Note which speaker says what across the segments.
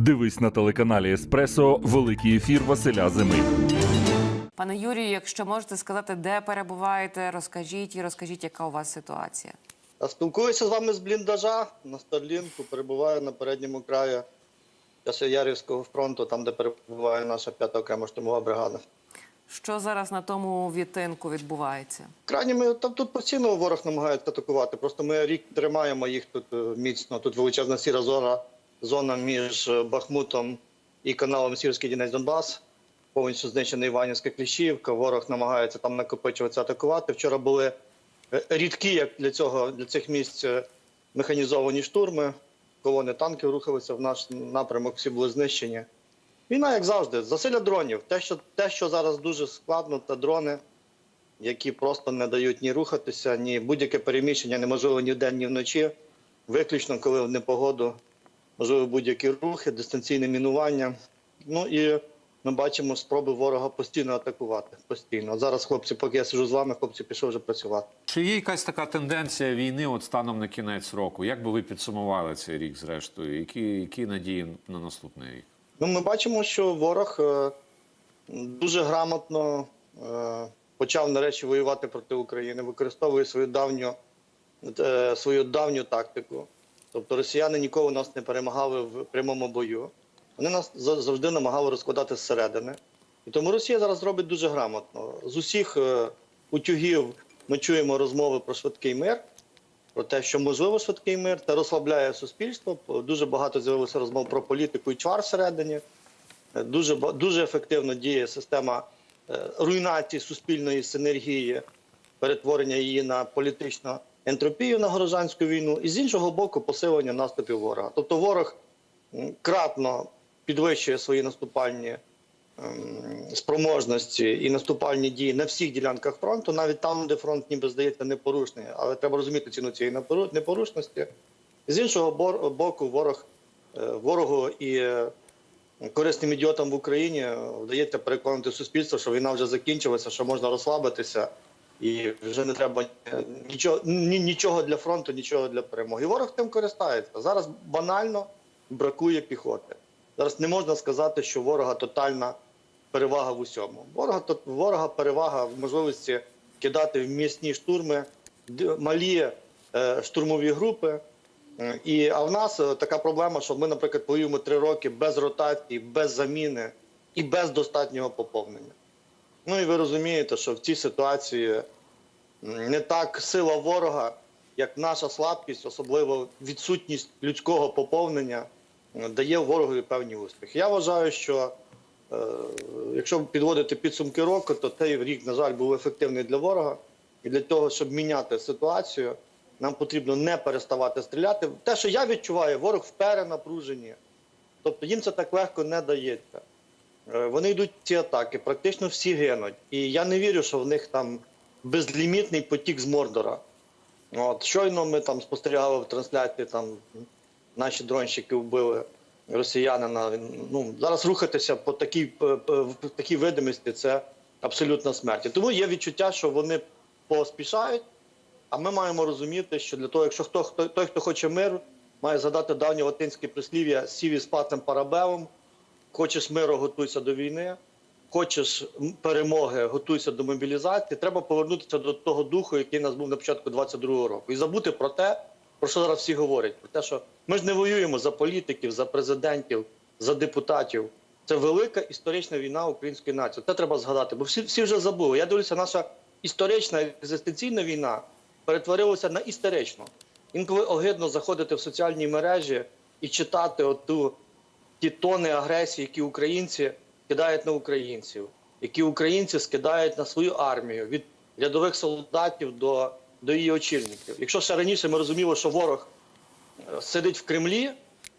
Speaker 1: Дивись на телеканалі Еспресо Великий ефір Василя Зими.
Speaker 2: Пане Юрію, якщо можете сказати, де перебуваєте, розкажіть і розкажіть, яка у вас ситуація.
Speaker 3: А Спілкуюся з вами з бліндажа на Старлінку, перебуваю на передньому краї Ясоярівського фронту, там, де перебуває наша 5 окрема штурмова бригада.
Speaker 2: Що зараз на тому відтинку відбувається?
Speaker 3: Крайніми там тут постійно ворог намагається атакувати. Просто ми рік тримаємо їх тут е, міцно. Тут величезна сіра зона, зона між е, Бахмутом і каналом Сірський Дінець Донбас. Повністю знищена Іванівська Кліщівка. Ворог намагається там накопичуватися, атакувати. Вчора були е, рідкі, як для цього для цих місць е, механізовані штурми. Колони танків рухалися в наш напрямок, всі були знищені. Війна, як завжди, засилля дронів. Те, що, те, що зараз дуже складно, це дрони, які просто не дають ні рухатися, ні будь-яке переміщення неможливо ні вдень, ні вночі. Виключно, коли в непогоду можливо будь-які рухи, дистанційне мінування. Ну і ми бачимо спроби ворога постійно атакувати. Постійно. Зараз, хлопці, поки я сижу з вами, хлопці пішов вже працювати.
Speaker 4: Чи є якась така тенденція війни от станом на кінець року? Як би ви підсумували цей рік зрештою? Які, які надії на наступний рік?
Speaker 3: Ну, ми бачимо, що ворог е, дуже грамотно е, почав нарешті воювати проти України, використовує свою давню, е, свою давню тактику. Тобто росіяни ніколи нас не перемагали в прямому бою. Вони нас завжди намагали розкладати зсередини. І тому Росія зараз робить дуже грамотно. З усіх е, утюгів ми чуємо розмови про швидкий мир, про те, що можливо швидкий мир, та розслабляє суспільство. Дуже багато з'явилося розмов про політику і чвар всередині. Е, Дуже дуже ефективно діє система е, руйнації суспільної синергії, перетворення її на політичну ентропію на громадянську війну, і з іншого боку, посилення наступів ворога. Тобто ворог кратно підвищує свої наступальні ем, спроможності і наступальні дії на всіх ділянках фронту, навіть там, де фронт ніби здається непорушний, але треба розуміти ціну цієї непорушності. З іншого боку, ворог е, ворогу і е, корисним ідіотам в Україні вдається переконати суспільство, що війна вже закінчилася, що можна розслабитися, і вже не треба е, нічого, нічого для фронту, нічого для перемоги. Ворог тим користається. Зараз банально бракує піхоти. Зараз не можна сказати, що ворога тотальна перевага в усьому. Ворога ворога перевага в можливості кидати в місні штурми, малі е, штурмові групи. І, а в нас е, така проблема, що ми, наприклад, воюємо три роки без ротації, без заміни і без достатнього поповнення. Ну і ви розумієте, що в цій ситуації не так сила ворога, як наша слабкість, особливо відсутність людського поповнення, дає ворогові певні успіхи. Я вважаю, що е, якщо підводити підсумки року, то цей рік, на жаль, був ефективний для ворога. І для того, щоб міняти ситуацію, нам потрібно не переставати стріляти. Те, що я відчуваю, ворог в перенапруженні. Тобто їм це так легко не дається. Е, Вони йдуть ці атаки, практично всі гинуть. І я не вірю, що в них там безлімітний потік з Мордора. От, щойно ми там спостерігали в трансляції, там наші дронщики вбили росіянина. Ну, зараз рухатися по такій, по- по- такій видимості це абсолютна смерть. Тому є відчуття, що вони поспішають, а ми маємо розуміти, що для того, якщо хто, хто той, хто хоче миру, має згадати давнє латинське прислів'я «Сіві спатем парабелом», хочеш миру, готуйся до війни. Хочеш перемоги, готуйся до мобілізації. Треба повернутися до того духу, який нас був на початку 22-го року, і забути про те, про що зараз всі говорять. Про те, що ми ж не воюємо за політиків, за президентів, за депутатів. Це велика історична війна української нації. Це треба згадати, бо всі, всі вже забули. Я дивлюся, наша історична екзистенційна війна перетворилася на істеричну. Інколи огидно заходити в соціальні мережі і читати оту ті тони агресії, які українці кидають на українців, які українці скидають на свою армію від рядових солдатів до, до її очільників. Якщо ще раніше ми розуміли, що ворог е, сидить в Кремлі,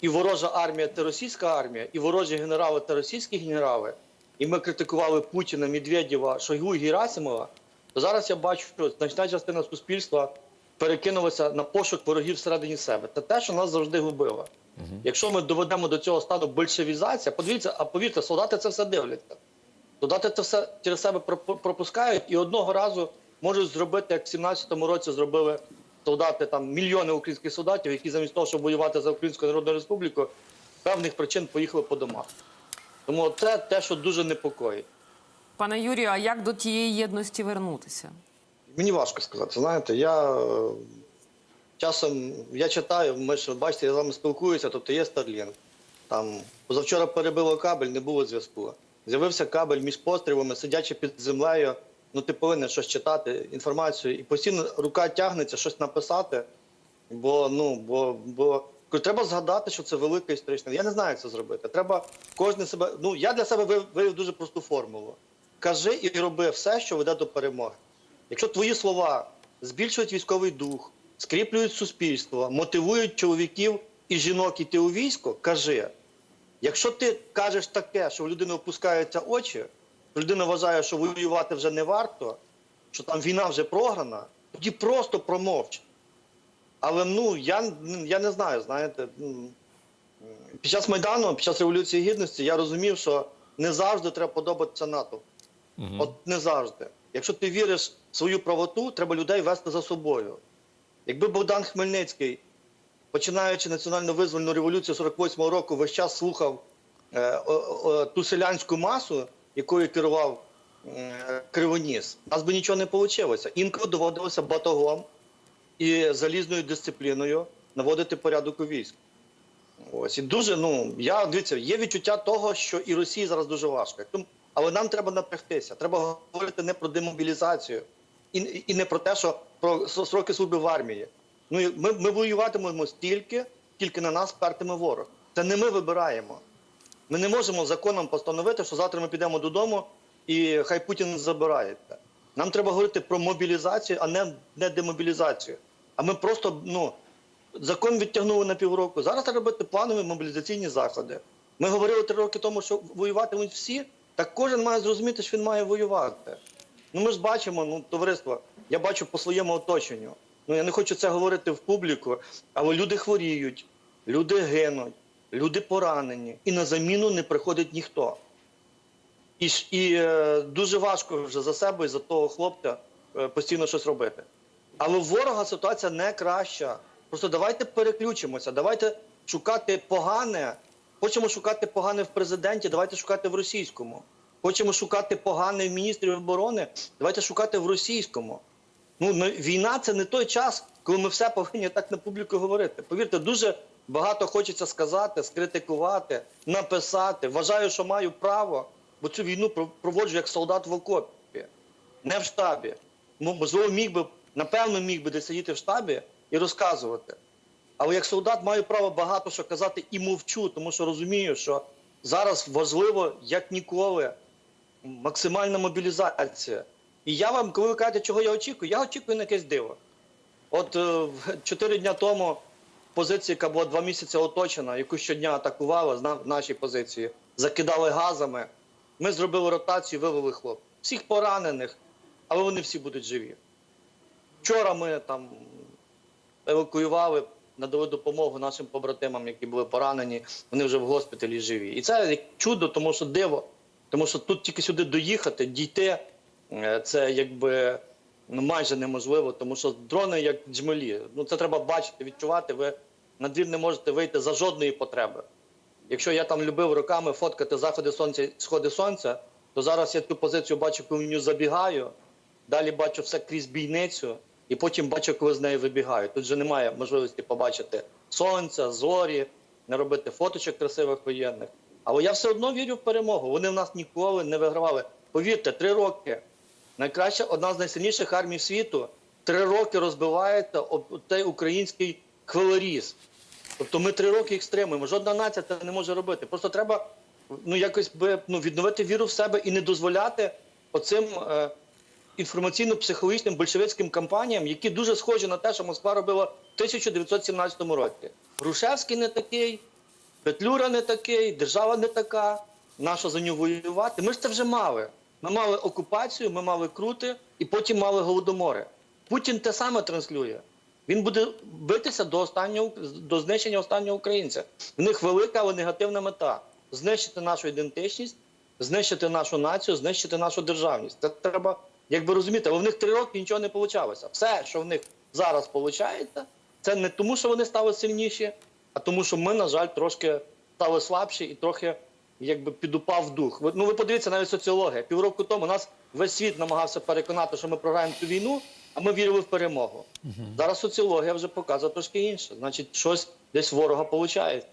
Speaker 3: і ворожа армія це російська армія, і ворожі генерали це російські генерали, і ми критикували Путіна, Медведєва, Шойгу і Герасимова, то зараз я бачу, що значна частина суспільства перекинулася на пошук ворогів всередині себе. Це те, що нас завжди губило. Якщо ми доведемо до цього стану большевізація, подивіться, а повірте, солдати це все дивляться. Солдати це все через себе пропускають і одного разу можуть зробити, як в 17-му році зробили солдати там мільйони українських солдатів, які замість того, щоб воювати за Українську Народну Республіку, певних причин поїхали по домах. Тому це те, що дуже непокоїть.
Speaker 2: Пане Юрію, а як до тієї єдності вернутися?
Speaker 3: Мені важко сказати. Знаєте, я е, часом я читаю, ми ж бачите, я з вами спілкуюся, тобто є Starlink. Там позавчора перебило кабель, не було зв'язку. З'явився кабель між пострілами, сидячи під землею. Ну, ти повинен щось читати, інформацію, і постійно рука тягнеться щось написати. Бо ну бо, бо треба згадати, що це велика історична. Я не знаю, як це зробити. Треба кожен себе. Ну я для себе вивів дуже просту формулу. Кажи і роби все, що веде до перемоги. Якщо твої слова збільшують військовий дух, скріплюють суспільство, мотивують чоловіків і жінок іти у військо, кажи. Якщо ти кажеш таке, що в людини опускаються очі, людина вважає, що воювати вже не варто, що там війна вже програна, тоді просто промовч. Але ну я, я не знаю, знаєте. Під час Майдану, під час Революції Гідності, я розумів, що не завжди треба подобатися НАТО. От не завжди. Якщо ти віриш в свою правоту, треба людей вести за собою. Якби Богдан Хмельницький, починаючи національно визвольну революцію 48-го року, весь час слухав е, о- о- ту селянську масу, якою керував е, Кривоніс, у нас би нічого не вийшло. Інколи доводилося батогом і залізною дисципліною наводити порядок у військ. Ось і дуже, ну я дивіться, є відчуття того, що і Росії зараз дуже важко. Але нам треба напрягтися. Треба говорити не про демобілізацію і, і не про те, що про с- сроки служби в армії. Ну ми, ми воюватимемо стільки, тільки на нас пертиме ворог. Це не ми вибираємо. Ми не можемо законом постановити, що завтра ми підемо додому і хай Путін забирає. Нам треба говорити про мобілізацію, а не, не демобілізацію. А ми просто ну, закон відтягнули на півроку. Зараз треба робити планові мобілізаційні заходи. Ми говорили три роки тому, що воюватимуть всі, так кожен має зрозуміти, що він має воювати. Ну ми ж бачимо, ну, товариство, я бачу по своєму оточенню. Ну я не хочу це говорити в публіку, але люди хворіють, люди гинуть, люди поранені, і на заміну не приходить ніхто. І, і е, дуже важко вже за себе і за того хлопця е, постійно щось робити. Але в ворога ситуація не краща. Просто давайте переключимося, давайте шукати погане. Хочемо шукати погане в президенті, давайте шукати в російському. Хочемо шукати погане в міністрі оборони, давайте шукати в російському. Ну, ну, війна це не той час, коли ми все повинні так на публіку говорити. Повірте, дуже багато хочеться сказати, скритикувати, написати. Вважаю, що маю право, бо цю війну проводжу як солдат в окопі, не в штабі. Можливо, міг би, напевно, міг би десь сидіти в штабі і розказувати. Але як солдат маю право багато що казати і мовчу, тому що розумію, що зараз важливо, як ніколи, максимальна мобілізація. І я вам, коли ви кажете, чого я очікую, я очікую на якесь диво. От е, чотири дня тому позиція, яка була два місяці оточена, яку щодня атакувала з наші позиції, закидали газами. Ми зробили ротацію, вивели хлоп. Всіх поранених, але вони всі будуть живі. Вчора ми там евакуювали, надали допомогу нашим побратимам, які були поранені. Вони вже в госпіталі живі. І це чудо, тому що диво. Тому що тут тільки сюди доїхати, дійти, е, це якби ну, майже неможливо, тому що дрони як джмелі. Ну це треба бачити, відчувати. Ви на двір не можете вийти за жодної потреби. Якщо я там любив роками фоткати заходи сонця, сходи сонця, то зараз я цю позицію бачу, коли в нього забігаю, далі бачу все крізь бійницю, і потім бачу, коли з неї вибігаю. Тут же немає можливості побачити сонця, зорі, не робити фоточок красивих воєнних. Але я все одно вірю в перемогу. Вони в нас ніколи не вигравали. Повірте, три роки. Найкраща одна з найсильніших армій світу. Три роки розбивається об цей український хвилоріз. Тобто ми три роки їх стримуємо. Жодна нація це не може робити. Просто треба ну якось би ну відновити віру в себе і не дозволяти оцим е, інформаційно-психологічним большевицьким кампаніям, які дуже схожі на те, що Москва робила в 1917 році. Грушевський не такий, Петлюра не такий, держава не така. Нащо за нього воювати? Ми ж це вже мали. Ми мали окупацію, ми мали крути, і потім мали голодомори. Путін те саме транслює. Він буде битися до останнього до знищення останнього українця. В них велика, але негативна мета знищити нашу ідентичність, знищити нашу націю, знищити нашу державність. Це треба якби розуміти. Але в них три роки нічого не вийшло. Все, що в них зараз виходить, це не тому, що вони стали сильніші, а тому, що ми, на жаль, трошки стали слабші і трохи якби підупав дух. Ви- Ну ви подивіться навіть соціологія. Півроку тому нас весь світ намагався переконати, що ми програємо цю війну, а ми вірили в перемогу. Зараз соціологія вже показує трошки інше. Значить, щось десь ворога виходить.